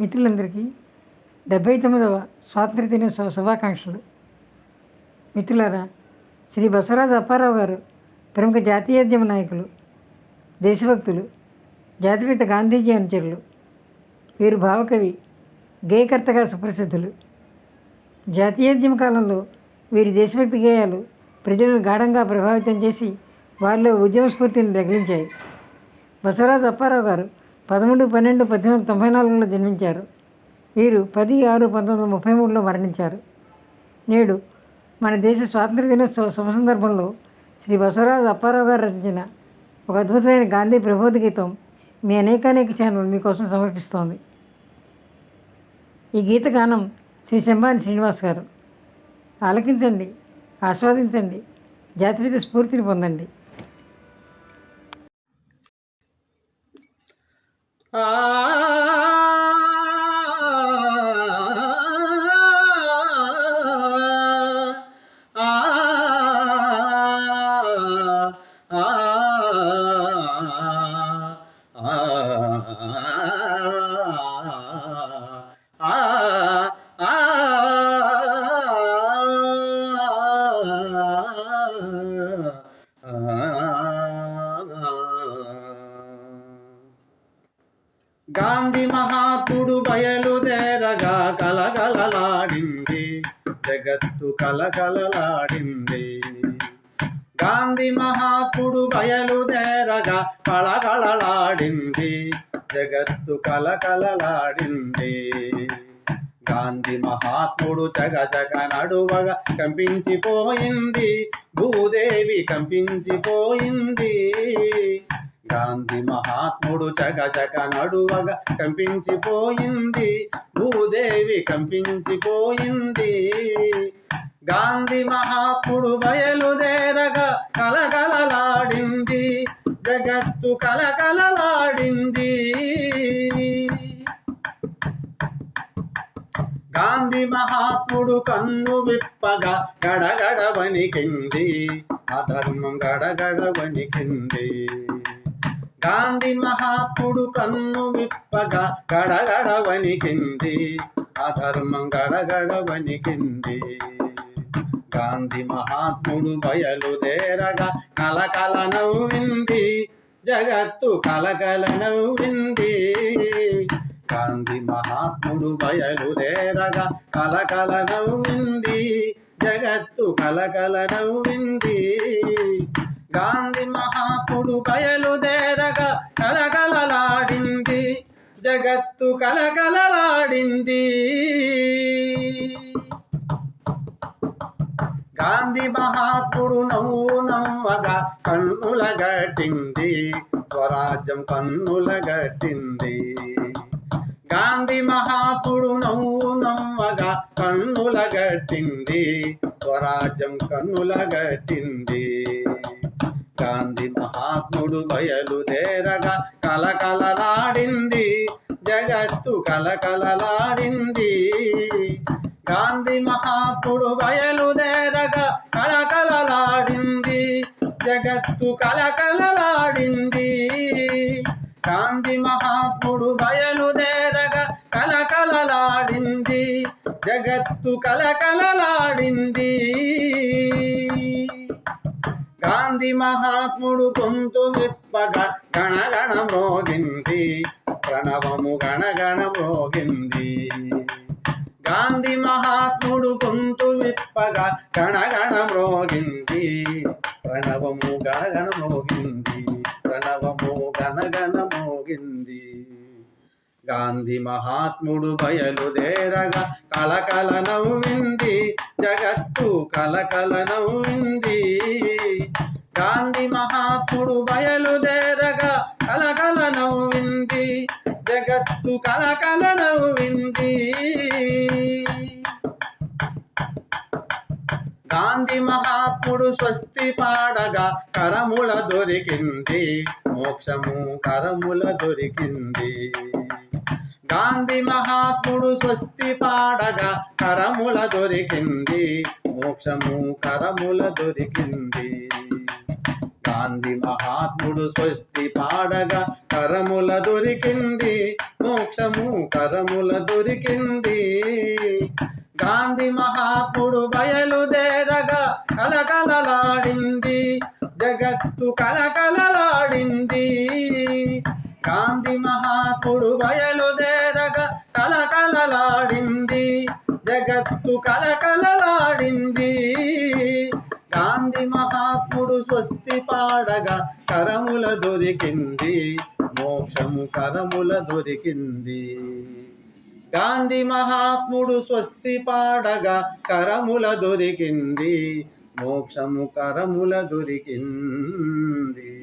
మిత్రులందరికీ డెబ్బై తొమ్మిదవ స్వాతంత్ర దినోత్సవ శుభాకాంక్షలు. మిత్రులారా శ్రీ బసవరాజు అప్పారావు గారు ప్రముఖ జాతీయోద్యమ నాయకులు దేశభక్తులు జాతిపిత గాంధీజీ అనుచరులు వీరు భావకవి గేయకర్తగా సుప్రసిద్ధులు. జాతీయోద్యమ కాలంలో వీరి దేశభక్తి గేయాలు ప్రజలను గాఢంగా ప్రభావితం చేసి వారిలో ఉద్యమ స్ఫూర్తిని తగిలించాయి బసవరాజు అప్పారావు గారు పదమూడు పన్నెండు పద్దెనిమిది వందల తొంభై నాలుగులో జన్మించారు. వీరు పది ఆరు పంతొమ్మిది వందల ముప్పై మూడులో మరణించారు. నేడు మన దేశ స్వాతంత్ర దినోత్సవ శుభ సందర్భంలో శ్రీ బసవరాజు అప్పారావు గారు రచించిన ఒక అద్భుతమైన గాంధీ ప్రబోధ గీతం మీ అనేకానేక ఛానల్ మీకోసం సమర్పిస్తోంది. ఈ గీత గానం శ్రీ శంభాని శ్రీనివాస్ గారు. ఆలకించండి ఆస్వాదించండి జాతిపిత స్ఫూర్తిని పొందండి. ஆ uh, గాంధీ మహాత్ముడు బయలుదేరగా కలగలలాడింది. జగత్తు కలగలలాడింది. గాంధీ మహాత్ముడు బయలుదేరగా కళకళలాడింది జగత్తు కలకలలాడింది గాంధీ మహాత్ముడు జగ జగ నడువగా కంపించిపోయింది. భూదేవి కంపించిపోయింది. గాంధీ మహాత్ముడు జగ జగ నడువగా కంపించిపోయింది. భూదేవి కంపించిపోయింది. గాంధీ మహాత్ముడు బయలుదేరగా కలకలలాడింది. జగత్తు కలకలలాడింది. గాంధీ మహాత్ముడు కన్ను విప్పగా గడగడ వణికింది అధర్మం గడగడ వణికింది గాంధీ మహాత్ముడు కన్ను విప్పగా గడగడ వణికింది అధర్మం గడగడ వణికింది గాంధీ మహాత్ముడు బయలుదేరగా కలకల నవ్వింది జగత్తు కలకల నవ్వింది గాంధీ మహాత్ముడు బయలుదేరగా కలకల నవ్వింది జగత్తు కలకల నవ్వింది గాంధీ మహాత్ముడు బయలుదేరగా కలకలలాడింది. జగత్తు కలకలలాడింది. గాంధీ మహాత్ముడు నవ్వు నవ్వగా కన్నుల గట్టింది. స్వరాజ్యం కన్నుల గట్టింది. గాంధీ మహాత్ముడు నవ్వు నవ్వగా కన్నుల గట్టింది. స్వరాజ్యం కన్నుల గట్టింది. గాంధీ మహాత్ముడు బయలుదేరగా కలకలలాడింది. జగత్తు కలకలలాడింది. గాంధీ మహాత్ముడు బయలుదేరగా కలకలలాడింది. జగత్తు కలకలలాడింది. గాంధీ మహాత్ముడు బయలుదేరగా కలకలలాడింది. జగత్తు కలకలలాడింది. గాంధీ మహాత్ముడు కొంతు విప్పగా గణగణ మ్రోగింది ప్రణవము గణగణ మ్రోగింది గాంధీ మహాత్ముడు కొంతు విప్పగా గణగణ మ్రోగింది ప్రణవము గణగణ మోగింది. ప్రణవము గణగణ మోగింది. గాంధీ మహాత్ముడు బయలుదేరగా కలకల నవ్వింది. జగత్తు కలకల నవ్వింది. జగత్తు కలకల నవ్వింది గాంధీ మహాత్ముడు స్వస్తి పాడగా కరముల దొరికింది. మోక్షము కరముల దొరికింది. గాంధీ మహాత్ముడు స్వస్తి పాడగా కరముల దొరికింది. మోక్షము కరముల దొరికింది. గాంధీ గాంధీ మహాత్ముడు స్వస్తి పాడగా కరముల దొరికింది. మోక్షము కరముల దొరికింది. గాంధీ మహాత్ముడు బయలుదేరగా కలకలలాడింది. జగత్తు కలకలలాడింది. గాంధీ మహాత్ముడు బయలుదేరగా కలకలలాడింది. జగత్తు కలకలలాడింది. గాంధీ మహాత్ముడు స్వస్తి పాడగా కరముల దొరికింది. మోక్షము కరముల దొరికింది. గాంధీ మహాత్ముడు స్వస్తి పాడగా కరముల దొరికింది. మోక్షము కరముల దొరికింది.